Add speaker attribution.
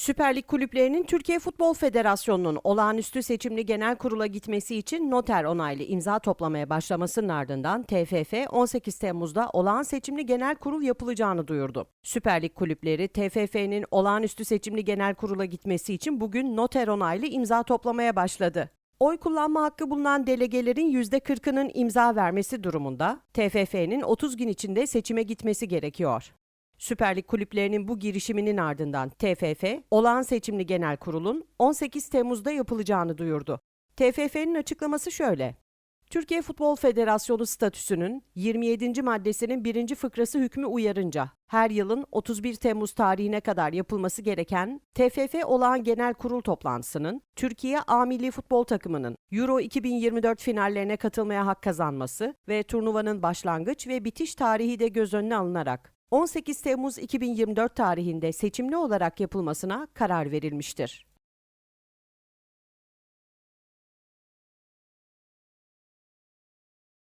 Speaker 1: Süper Lig kulüplerinin Türkiye Futbol Federasyonu'nun olağanüstü seçimli genel kurula gitmesi için noter onaylı imza toplamaya başlamasının ardından TFF 18 Temmuz'da olağan seçimli genel kurul yapılacağını duyurdu. Süper Lig kulüpleri TFF'nin olağanüstü seçimli genel kurula gitmesi için bugün noter onaylı imza toplamaya başladı. Oy kullanma hakkı bulunan delegelerin %40'ının imza vermesi durumunda TFF'nin 30 gün içinde seçime gitmesi gerekiyor. Süper Lig kulüplerinin bu girişiminin ardından TFF, olağan seçimli genel kurulun 18 Temmuz'da yapılacağını duyurdu. TFF'nin açıklaması şöyle. Türkiye Futbol Federasyonu statüsünün 27. maddesinin 1. fıkrası hükmü uyarınca her yılın 31 Temmuz tarihine kadar yapılması gereken TFF olağan genel kurul toplantısının Türkiye A Milli Futbol takımının Euro 2024 finallerine katılmaya hak kazanması ve turnuvanın başlangıç ve bitiş tarihi de göz önüne alınarak 18 Temmuz 2024 tarihinde seçimli olarak yapılmasına karar verilmiştir.